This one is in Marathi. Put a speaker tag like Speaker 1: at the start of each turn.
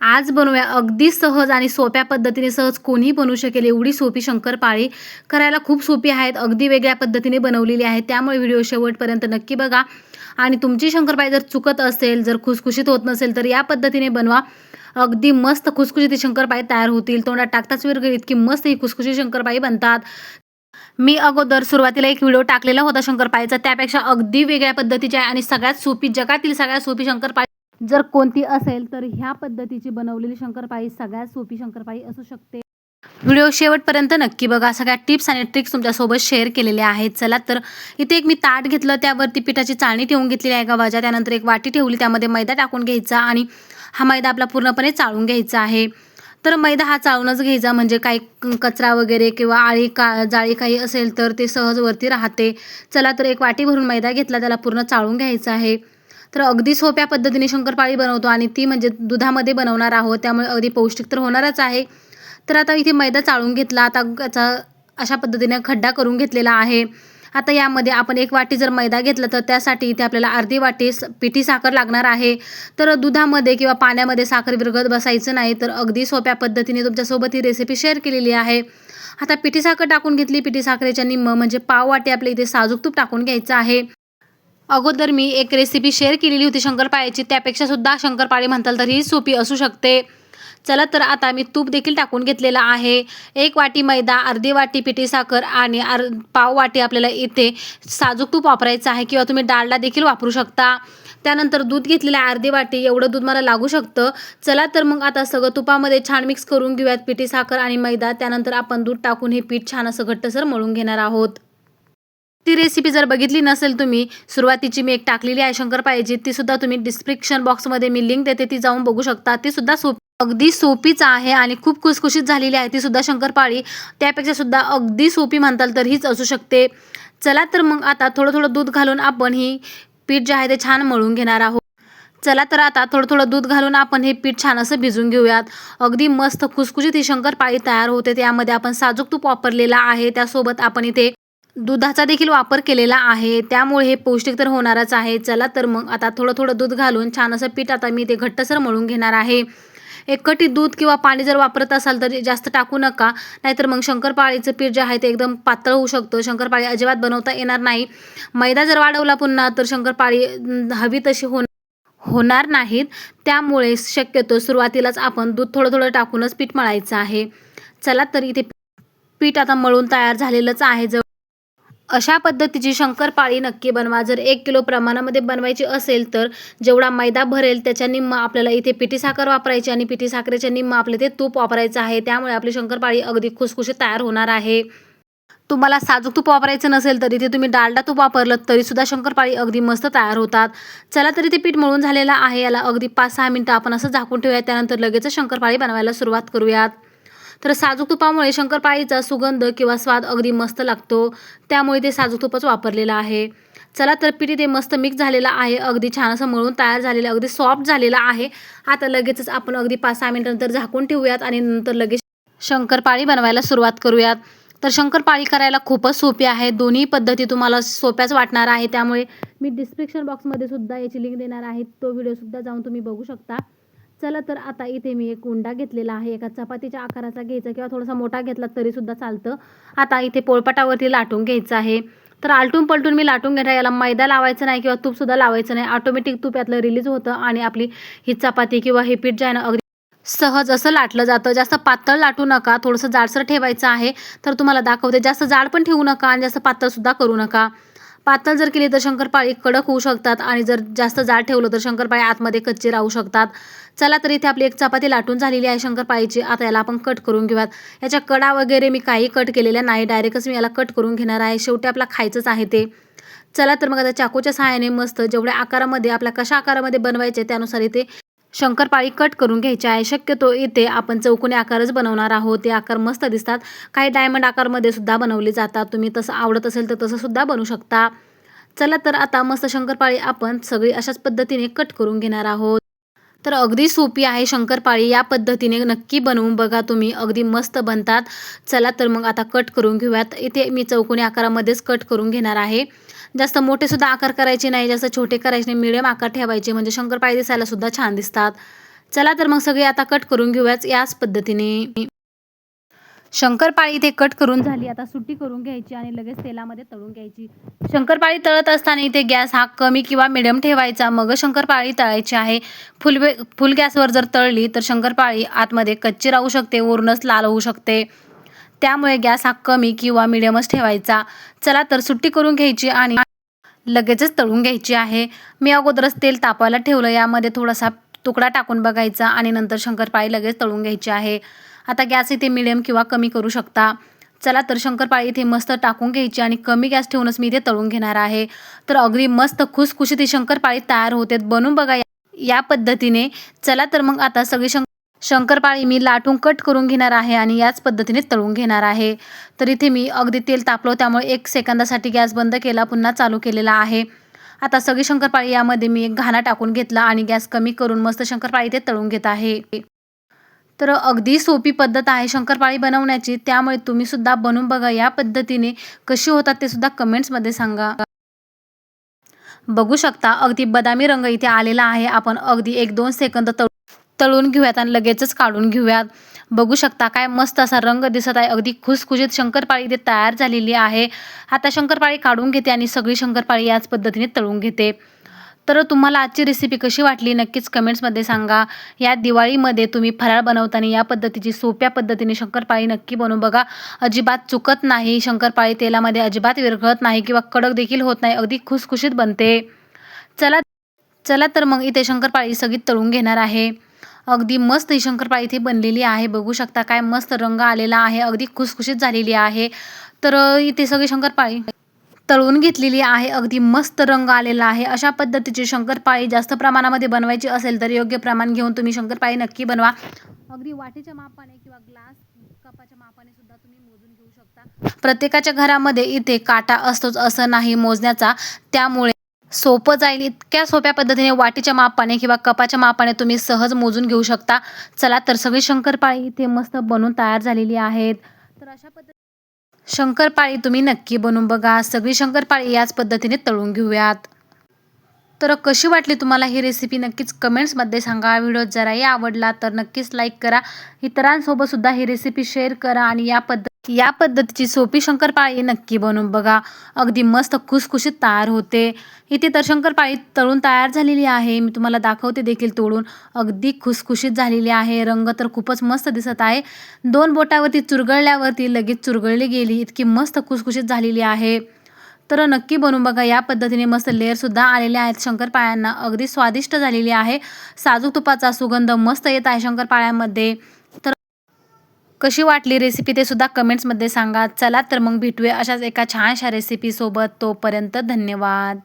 Speaker 1: आज बनवूया अगदी सहज आणि सोप्या पद्धतीने सहज कोणीही बनवू शकेल एवढी सोपी शंकरपाळी. करायला खूप सोपी आहेत अगदी वेगळ्या पद्धतीने बनवलेली आहे. त्यामुळे व्हिडिओ शेवटपर्यंत नक्की बघा. आणि तुमची शंकरपाळी जर चुकत असेल जर खुसखुशीत होत नसेल तर या पद्धतीने बनवा. अगदी मस्त खुसखुशीत शंकरपाळी तयार होतील. तोंडात टाकताच वर्ग इतकी मस्त ही खुसखुशी शंकरपाळी बनतात. मी अगोदर सुरुवातीला एक व्हिडिओ टाकलेला होता शंकरपाळीचा. त्यापेक्षा अगदी वेगळ्या पद्धतीची आहे आणि सगळ्यात सोपी जगातील सगळ्यात सोपी शंकरपाळी जर कोणती असेल तर ह्या पद्धतीची बनवलेली शंकरपाळी सगळ्यात सोपी शंकरपाळी असू शकते. व्हिडिओ शेवटपर्यंत नक्की बघा. सगळ्या टिप्स आणि ट्रिक्स तुमच्यासोबत शेअर केलेल्या आहेत. चला तर इथे एक मी ताट घेतलं. त्यावरती पिठाची चाळणी ठेवून घेतलेली आहे गव्हाच्या. त्यानंतर एक वाटी ठेवली. त्यामध्ये मैदा टाकून घ्यायचा आणि हा मैदा आपला पूर्णपणे चाळून घ्यायचा आहे. तर मैदा हा चाळूनच घ्यायचा. म्हणजे काही कचरा वगैरे किंवा आळी का जाळी काही असेल तर ते सहज वरती राहते. चला तर एक वाटी भरून मैदा घेतला. त्याला पूर्ण चाळून घ्यायचा आहे. तर अगदी सोप्या पद्धतीने शंकरपाळी बनवतो आणि ती म्हणजे दुधामध्ये बनवणार आहोत त्यामुळे अगदी पौष्टिक तर होणारच आहे. तर आता इथे मैदा चाळून घेतला आता याचा अशा पद्धतीने खड्डा करून घेतलेला आहे. आता यामध्ये आपण एक वाटी जर मैदा घेतला तर त्यासाठी इथे आपल्याला अर्धी वाटी पिठी साखर लागणार आहे. तर दुधामध्ये किंवा पाण्यामध्ये साखर विरघत बसायचं नाही तर अगदी सोप्या पद्धतीने तुमच्यासोबत ही रेसिपी शेअर केलेली आहे. आता पिठी साखर टाकून घेतली पिठी साखरेच्या निम्म म्हणजे पाव वाटी आपल्या इथे साजूक तूप टाकून घ्यायचं आहे. अगोदर मी एक रेसिपी शेअर केलेली होती शंकरपाळ्याची. त्यापेक्षा सुद्धा शंकरपाळी म्हणताल तर ही सोपी असू शकते. चला तर आता मी तूप देखील टाकून घेतलेलं आहे. एक वाटी मैदा अर्धी वाटी पिठी साखर आणि अर पाव वाटी आपल्याला इथे साजूक तूप वापरायचं आहे किंवा तुम्ही डाळला देखील वापरू शकता. त्यानंतर दूध घेतलेलं आहे अर्धी वाटी. एवढं दूध मला लागू शकतं. चला तर मग आता सगळं तुपामध्ये छान मिक्स करून घेऊयात पिठी साखर आणि मैदा. त्यानंतर आपण दूध टाकून हे पीठ छान असं घट्टसर मळून घेणार आहोत. ती रेसिपी जर बघितली नसेल तुम्ही सुरुवातीची मी एक टाकलेली आहे शंकरपाळीची ती सुद्धा तुम्ही डिस्क्रिप्शन बॉक्समध्ये मी लिंक देते ती जाऊन बघू शकता. ती सुद्धा सोप अगदी सोपीच आहे आणि खूप खुसखुशीत झालेली आहे. ती सुद्धा शंकरपाळी त्यापेक्षा सुद्धा अगदी सोपी म्हणताल तर हीच असू शकते. चला तर मग आता थोडं थोडं दूध घालून आपण ही पीठ जे आहे ते छान मळून घेणार आहोत. चला तर आता थोडं थोडं दूध घालून आपण हे पीठ छान असं भिजून घेऊयात. अगदी मस्त खुसखुशीत ही शंकरपाळी तयार होते त्यामध्ये आपण साजूक तूप वापरलेला आहे. त्यासोबत आपण इथे दुधाचा देखील वापर केलेला आहे. त्यामुळे हे पौष्टिक तर होणारच आहे. चला तर मग आता थोडं थोडं दूध घालून छान असं पीठ आता मी ते घट्टसर मळून घेणार आहे. एक कटी दूध किंवा पाणी जर वापरत असाल तर जास्त टाकू नका. नाहीतर मग शंकरपाळीचं पीठ जे आहे ते एकदम पातळ होऊ शकतं. शंकरपाळी अजिबात बनवता येणार नाही. मैदा जर वाढवला पुन्हा तर शंकरपाळी हवी तशी होणार होणार नाहीत. त्यामुळे शक्यतो सुरुवातीलाच आपण दूध थोडं थोडं टाकूनच पीठ मळायचं आहे. चला तर इथे पीठ आता मळून तयार झालेलंच आहे. जवळ अशा पद्धतीची शंकरपाळी नक्की बनवा. जर एक किलो प्रमाणामध्ये बनवायची असेल तर जेवढा मैदा भरेल त्याच्या निम्म आपल्याला इथे पिठी साखर वापरायची आणि पिठी साखरेच्या निम्म आपल्या ते तूप वापरायचं आहे. त्यामुळे आपली शंकरपाळी अगदी खुसखुशीत तयार होणार आहे. तुम्हाला साजूक तूप वापरायचं नसेल तर इथे तुम्ही डालडा तूप वापरलं तरीसुद्धा शंकरपाळी अगदी मस्त तयार होतात. चला तरी ते पीठ मळून झालेलं आहे. याला अगदी पाच सहा मिनटं आपण असं झाकून ठेवूया. त्यानंतर लगेच शंकरपाळी बनवायला सुरुवात करूयात. तर साजूक तुपामुळे शंकरपाळीचा सुगंध किंवा स्वाद अगदी मस्त लागतो. त्यामुळे ते साजूक तुपच वापरलेलं आहे. चला तर पिठी ते मस्त मिक्स झालेलं आहे. अगदी छान असं मळून तयार झालेलं अगदी सॉफ्ट झालेलं आहे. आता लगेचच आपण अगदी पाच सहा मिनटानंतर झाकून ठेवूयात आणि नंतर लगेच शंकरपाळी बनवायला सुरुवात करूयात. तर शंकरपाळी करायला खूपच सोपी आहे. दोन्ही पद्धती तुम्हाला सोप्याच वाटणार आहे. त्यामुळे मी डिस्क्रिप्शन बॉक्समध्ये सुद्धा याची लिंक देणार आहे. तो व्हिडिओसुद्धा जाऊन तुम्ही बघू शकता. चला तर आता इथे मी एक उंडा घेतलेला आहे. एका चपातीच्या आकाराचा घ्यायचा किंवा थोडासा मोठा घेतला तरी सुद्धा चालतं. आता इथे पोळपाटावरती लाटून घ्यायचं आहे. तर आलटून पलटून मी लाटून घेणार याला मैदा लावायचं नाही किंवा तूपसुद्धा लावायचं नाही. ऑटोमॅटिक तूप यातलं रिलीज होतं आणि आपली ही चपाती किंवा हे पीठ जे आहे ना अगदी सहज असं लाटलं जातं. जास्त पातळ लाटू नका. थोडंसं जाडसर ठेवायचं आहे. तर तुम्हाला दाखवते. जास्त जाड पण ठेवू नका आणि जास्त पातळसुद्धा करू नका. पातळ जर केली तर शंकरपाळी कडक होऊ शकतात आणि जर जास्त जाड ठेवलं तर शंकरपाळी आतमध्ये कच्चे राहू शकतात. चला तर इथे आपली एक चपाती लाटून झालेली आहे शंकरपाळीची. आता याला आपण कट करून घेऊयात. याच्या कडा वगैरे मी काही कट केलेल्या नाही. डायरेक्टच मी याला कट करून घेणार आहे. शेवटी आपला खायचंच आहे ते. चला तर मग आता चाकूच्या सहाय्याने मस्त जेवढ्या आकारामध्ये आपल्या कशा आकारामध्ये बनवायचे त्यानुसार इथे शंकरपाळी कट करून घ्यायची आहे. शक्यतो इथे आपण चौकोनी आकारच बनवणार आहोत. ते आकार मस्त दिसतात. काही डायमंड आकारमध्ये सुद्धा बनवले जातात. तुम्ही तसं आवडत असेल तर तसं सुद्धा बनवू शकता. चला तर आता मस्त शंकरपाळी आपण सगळी अशाच पद्धतीने कट करून घेणार आहोत. तर अगदी सोपी आहे शंकरपाळी. या पद्धतीने नक्की बनवून बघा तुम्ही. अगदी मस्त बनतात. चला तर मग आता कट करून घेऊयात. इथे मी चौकोनी आकारामध्येच कट करून घेणार आहे. जास्त मोठेसुद्धा आकार करायचे नाही. जास्त छोटे करायचे नाही. मिडियम आकार ठेवायचे. म्हणजे शंकरपाळी दिसायला सुद्धा छान दिसतात. चला तर मग सगळे आता कट करून घेऊयाच याच पद्धतीने. शंकरपाळी इथे कट करून झाली. आता सुट्टी करून घ्यायची आणि लगेच तेलामध्ये तळून घ्यायची. शंकरपाळी तळत असताना इथे गॅस हा कमी किंवा मिडियम ठेवायचा. मग शंकरपाळी तळायची आहे. फुल फुल गॅसवर जर तळली तर शंकरपाळी आतमध्ये कच्ची राहू शकते वरूनच लाल होऊ शकते. त्यामुळे गॅस हा कमी किंवा मिडियमच ठेवायचा. चला तर सुट्टी करून घ्यायची आणि लगेचच तळून घ्यायची आहे. मी अगोदरच तेल तापायला ठेवलं. यामध्ये थोडासा तुकडा टाकून बघायचा आणि नंतर शंकरपाळी लगेच तळून घ्यायची आहे. आता गॅस इथे मिडियम किंवा कमी करू शकता. चला तर शंकरपाळी इथे मस्त टाकून घ्यायची आणि कमी गॅस ठेवूनच मी इथे तळून घेणार आहे. तर अगदी मस्त खुसखुशीत ही शंकरपाळी तयार होते बनून बघा या- पद्धतीने. चला तर मग आता सगळी शंक शंकरपाळी मी लाटून कट करून घेणार आहे आणि याच पद्धतीने तळून घेणार आहे. तर इथे मी अगदी तेल तापलो त्यामुळे एक सेकंदासाठी गॅस बंद केला पुन्हा चालू केलेला आहे. आता सगळी शंकरपाळी यामध्ये मी एक घाणा टाकून घेतला आणि गॅस कमी करून मस्त शंकरपाळी ते तळून घेत आहे. तर अगदी सोपी पद्धत आहे शंकरपाळी बनवण्याची. त्यामुळे तुम्ही सुद्धा बनवून बघा या पद्धतीने कशी होतात ते सुद्धा कमेंट्समध्ये सांगा. बघू शकता अगदी बदामी रंग इथे आलेला आहे. आपण अगदी एक दोन सेकंद तळ तळून घेऊयात आणि लगेचच काढून घेऊयात. बघू शकता काय मस्त असा रंग दिसत आहे. अगदी खुसखुशीत शंकरपाळी इथे तयार झालेली आहे. आता शंकरपाळी काढून घेते आणि सगळी शंकरपाळी याच पद्धतीने तळून घेते. तर तुम्हाला आजची रेसिपी कशी वाटली नक्कीच कमेंट्समध्ये सांगा. या दिवाळीमध्ये तुम्ही फराळ बनवताना या पद्धतीची सोप्या पद्धतीने शंकरपाळी नक्की बनवून बघा. अजिबात चुकत नाही शंकरपाळी तेलामध्ये अजिबात विरघळत नाही किंवा कडक देखील होत नाही अगदी खुसखुशीत बनते. चला चला तर मग इथे शंकरपाळी सगळी तळून घेणार आहे. अगदी मस्त ही शंकरपाळी इथे बनलेली आहे बघू शकता काय मस्त रंग आलेला आहे अगदी खुसखुशीत झालेली आहे. तर इथे सगळी शंकरपाळी तळून घेतलेली आहे. अगदी मस्त रंग आलेला आहे. अशा पद्धतीची शंकरपाळी जास्त प्रमाणामध्ये बनवायची असेल तर योग्य प्रमाण घेऊन तुम्ही शंकरपाळी नक्की बनवा. अगदी वाटीच्या मापाने किंवा ग्लास कपाच्या मापाने सुद्धा तुम्ही मोजून घेऊ शकता. प्रत्येकाच्या घरामध्ये इथे काटा असतोच असं नाही मोजण्याचा. त्यामुळे सोपं जाईल. इतक्या सोप्या पद्धतीने वाटीच्या मापाने किंवा कपाच्या मापाने तुम्ही सहज मोजून घेऊ शकता. चला तर सगळी शंकरपाळी इथे मस्त बनून तयार झालेली आहेत. तर अशा पद्धती शंकरपाळी तुम्ही नक्की बनवून बघा. सगळी शंकरपाळी याच पद्धतीने तळून घेऊयात. तर कशी वाटली तुम्हाला ही रेसिपी नक्कीच कमेंट्समध्ये सांगा. व्हिडिओ जराही आवडला तर नक्कीच लाईक करा. इतरांसोबतसुद्धा ही रेसिपी शेअर करा आणि या पद्धत या पद्धतीची सोपी शंकरपाळी नक्की बनवून बघा. अगदी मस्त खुसखुशीत तयार होते. इथे तर शंकरपाळी तळून तयार झालेली आहे. मी तुम्हाला दाखवते देखील तोडून. अगदी खुसखुशीत झालेली आहे. रंग तर खूपच मस्त दिसत आहे. दोन बोटावरती चुरगळल्यावरती लगेच चुरगळली गेली. इतकी मस्त खुसखुशीत झालेली आहे. तर नक्की बनवून बघा. या पद्धतीने मस्त लेअरसुद्धा आलेले आहेत शंकरपाळ्यांना. अगदी स्वादिष्ट झालेली आहे. साजूक तुपाचा सुगंध मस्त येत आहे शंकरपाळ्यामध्ये. कशी वाटली रेसिपी ते सुद्धा कमेंट्समध्ये सांगा. चला तर मग भेटूया अशाच एका छानशा रेसिपीसोबत तोपर्यंत धन्यवाद.